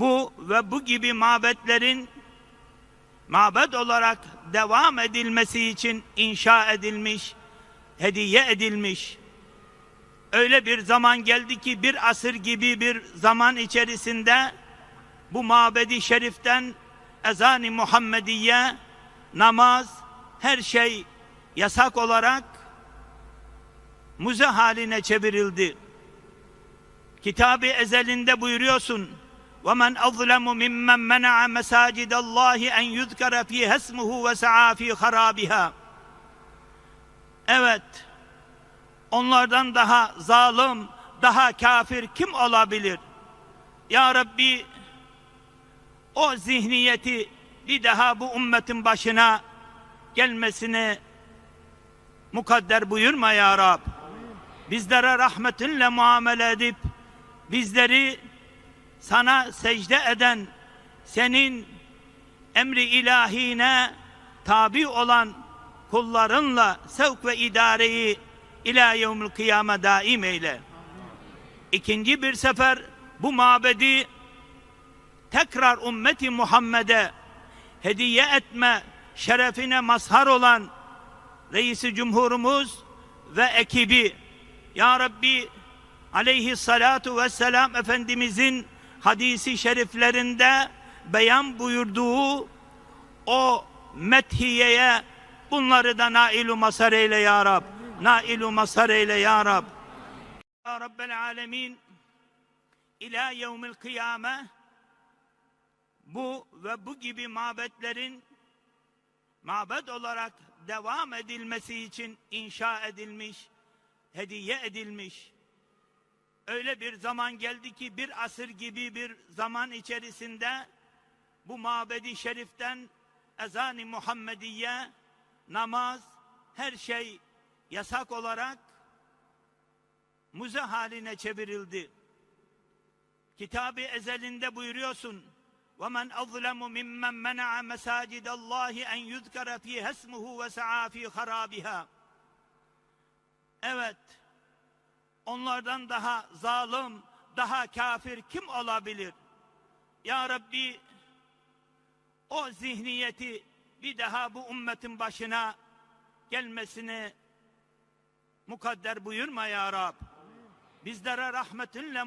bu ve bu gibi mabetlerin mabet olarak devam edilmesi için inşa edilmiş, hediye edilmiş. Öyle bir zaman geldi ki bir asır gibi bir zaman içerisinde bu mabedi şeriften ezan-ı Muhammediye, namaz, her şey yasak olarak müze haline çevirildi. Kitabı ezelinde buyuruyorsun. وَمَنْ أَظْلَمُ مِمَّنْ مَنَعَ مَسَاجِدَ اللّٰهِ اَنْ يُذْكَرَ ف۪يهَ اسْمُهُ وَسَعَى ف۪ي خَرَابِهَا Evet, onlardan daha zalim, daha kafir kim olabilir? Ya Rabbi, o zihniyeti bir daha bu ümmetin başına gelmesini mukadder buyurma ya Rab. Bizlere rahmetinle muamele edip bizleri sana secde eden senin emri ilahine tabi olan kullarınla sevk ve idareyi ila yevmil kıyame daim eyle. İkinci bir sefer bu mabedi tekrar ümmeti Muhammed'e hediye etme şerefine mazhar olan Reisi Cumhurumuz ve ekibi Ya Rabbi aleyhissalatu vesselam Efendimizin hadisi şeriflerinde beyan buyurduğu o methiyeye bunları da nailu masar eyle ya Rab. Nailu masar eyle ya Rab. Ya Rabbel alemin ila yevmil kıyame bu ve bu gibi mabetlerin mabet olarak devam edilmesi için inşa edilmiş, hediye edilmiş Öyle bir zaman geldi ki bir asır gibi bir zaman içerisinde bu mabedi şeriften ezan-ı Muhammediye, namaz, her şey yasak olarak müze haline çevirildi. Kitabı ezelinde buyuruyorsun. وَمَنْ أَظْلَمُ مِمَّنْ مَنَعَ مَسَاجِدَ اللّٰهِ اَنْ يُذْكَرَ ف۪يهَ اسْمُهُ وَسَعَى ف۪ي خَرَابِهَا Evet, onlardan daha zalim, daha kafir kim olabilir? Ya Rabbi, o zihniyeti bir daha bu ümmetin başına gelmesini mukadder buyurma ya Rab. Bizlere rahmetinle